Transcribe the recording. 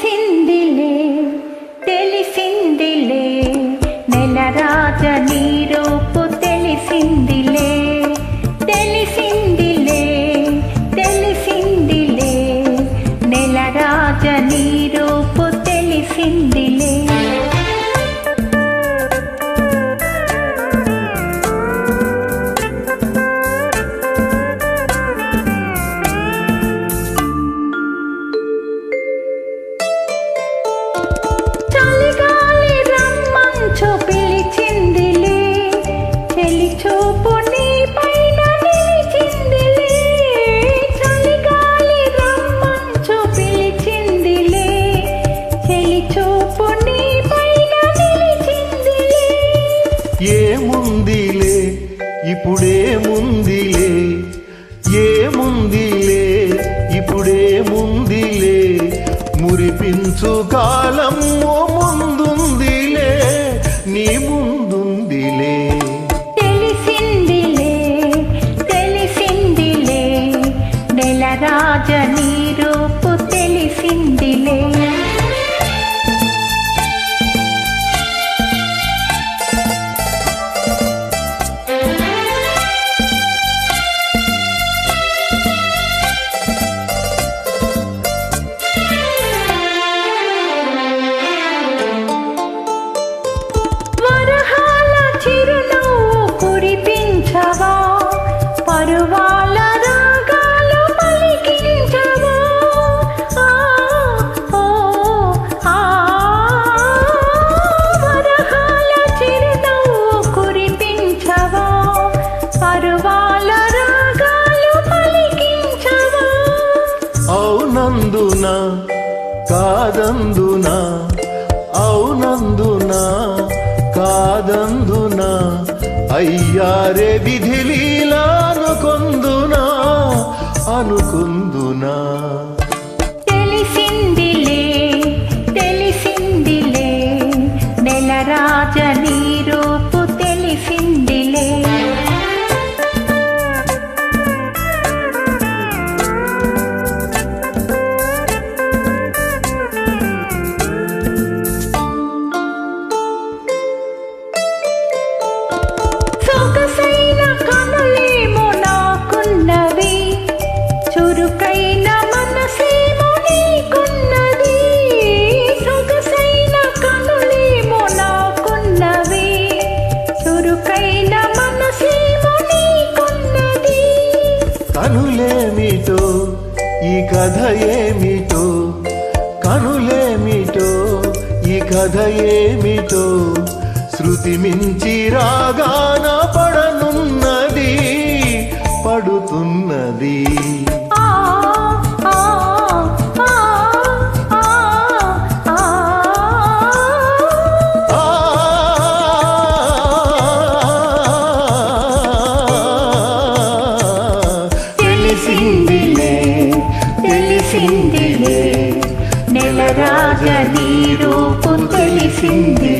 சிந்தி ఇప్పుడే ముందిలే ఏ ముందిలే ఇప్పుడే ముందిలే. మురిపించు కాలం అందునా కాదందునా అవునందునా కాదందునా అయ్యారే విధి కొందునా అనుకుందునా. తెలిసిందిలే నెల రాజ నీ తెలిసిందిలే. ఏమిటో కనులేమిటో ఈ కథ ఏమిటో శృతి మించి రాగా ನೀರು ಪುತ್ಥಳಿ ಸಿಂಧಿ